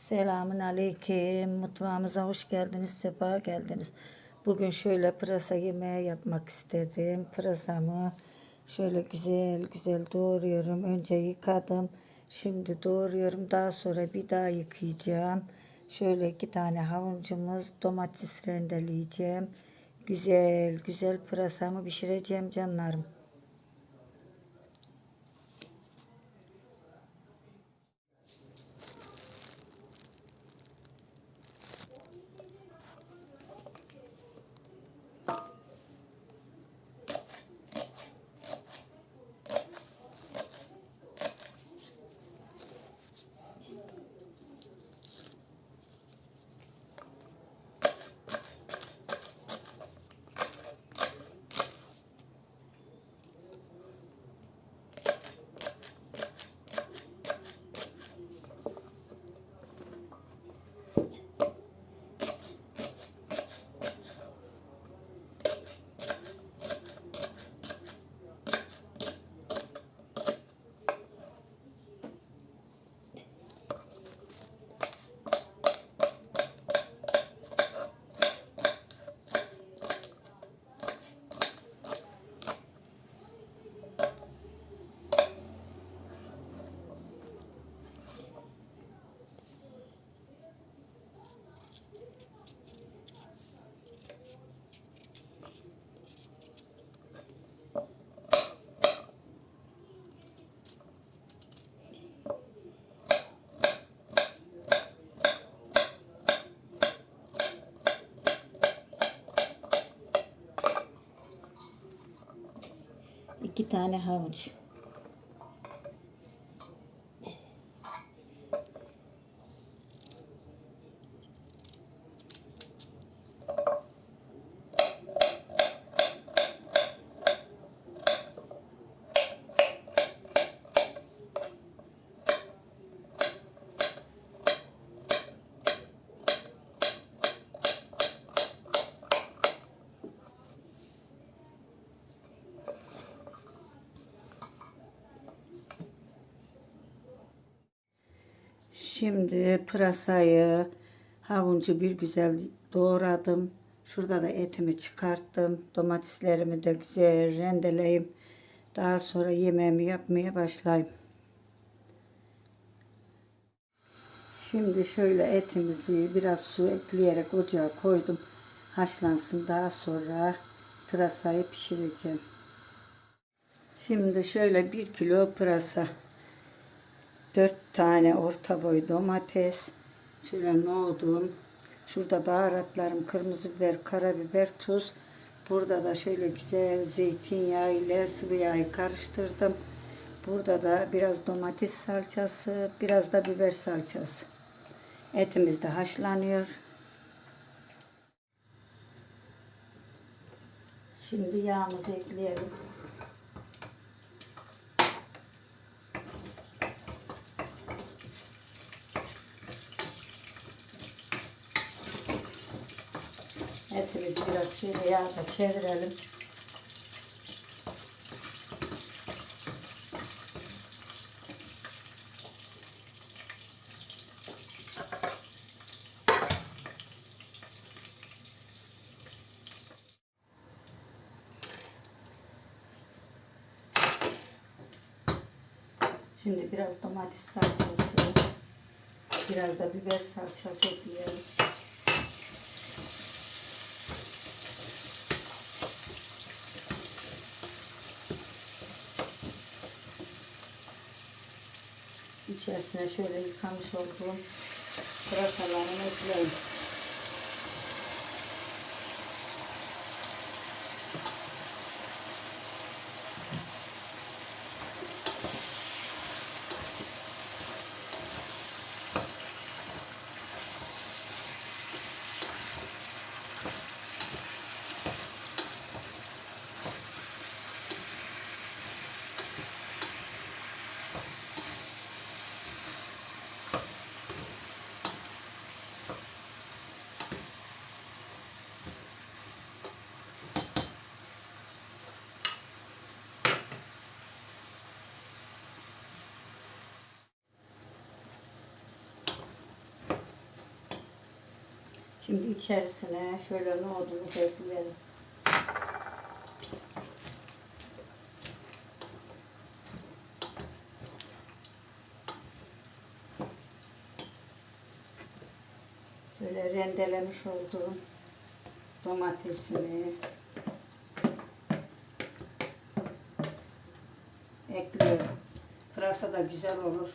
Selamun Aleyküm. Mutfağımıza hoş geldiniz, sefa geldiniz. Bugün şöyle pırasa yemeği yapmak istedim. Pırasamı şöyle güzel güzel doğruyorum. Önce yıkadım. Şimdi doğruyorum. Daha sonra bir daha yıkayacağım. Şöyle iki tane havucumuz, domates rendeleyeceğim. Güzel güzel pırasamı pişireceğim canlarım. İki tane havuç. Şimdi pırasayı, havucu bir güzel doğradım. Şurada da etimi çıkarttım. Domateslerimi de güzel rendeleyim. Daha sonra yemeğimi yapmaya başlayayım. Şimdi şöyle etimizi biraz su ekleyerek ocağa koydum. Haşlansın. Daha sonra pırasayı pişireceğim. Şimdi şöyle bir kilo pırasa. 4 tane orta boy domates, şöyle nohudum, şurada baharatlarım, kırmızı biber, karabiber, tuz. Burada da şöyle güzel zeytinyağı ile sıvı yağı karıştırdım. Burada da biraz domates salçası, biraz da biber salçası. Etimiz de haşlanıyor. Şimdi yağımızı ekleyelim. Etimizi biraz şöyle yağda çevirelim. Şimdi biraz domates salçası, biraz da biber salçası ekleyelim. İçerisine şöyle yıkamış olduğum pırasalarını ekleyeyim. Şimdi içerisine şöyle nohudumuzu ekleyelim. Böyle rendelemiş olduğum domatesini ekliyorum. Pırasa da güzel olur.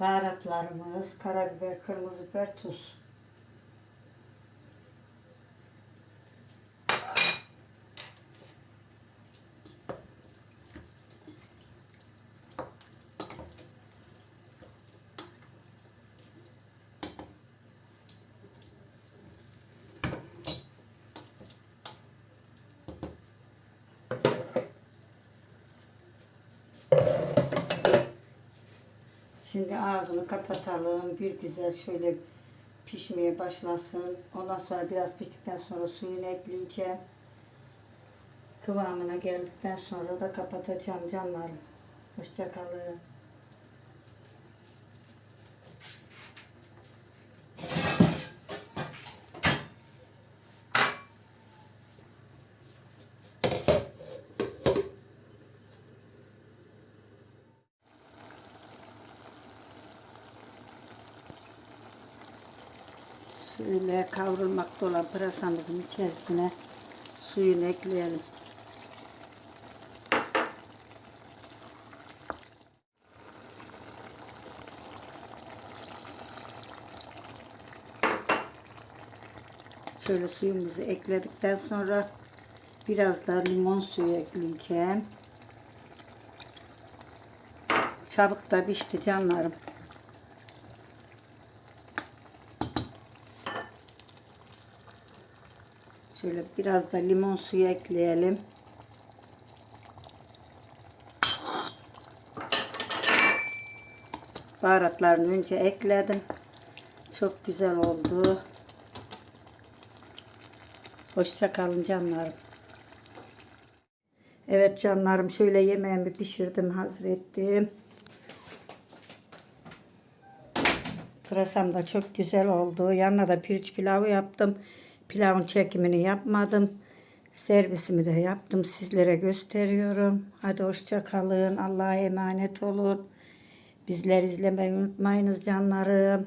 Baharatlarımız, karabiber, kırmızı biber, tuz. Şimdi ağzını kapatalım. Bir güzel şöyle pişmeye başlasın. Ondan sonra biraz piştikten sonra suyunu ekleyeceğim. Kıvamına geldikten sonra da kapatacağım canlarım. Hoşçakalın. Şöyle kavrulmakta olan pırasamızın içerisine suyunu ekleyelim. Şöyle suyumuzu ekledikten sonra biraz da limon suyu ekleyeceğim. Çabuk da pişti canlarım. Şöyle biraz da limon suyu ekleyelim. Baharatlarını önce ekledim. Çok güzel oldu. Hoşça kalın canlarım. Evet canlarım şöyle yemeğimi pişirdim, hazır ettim. Pırasam da çok güzel oldu. Yanına da pirinç pilavı yaptım. Pilavın çekimini yapmadım. Servisimi de yaptım. Sizlere gösteriyorum. Hadi hoşça kalın. Allah'a emanet olun. Bizleri izlemeyi unutmayınız canlarım.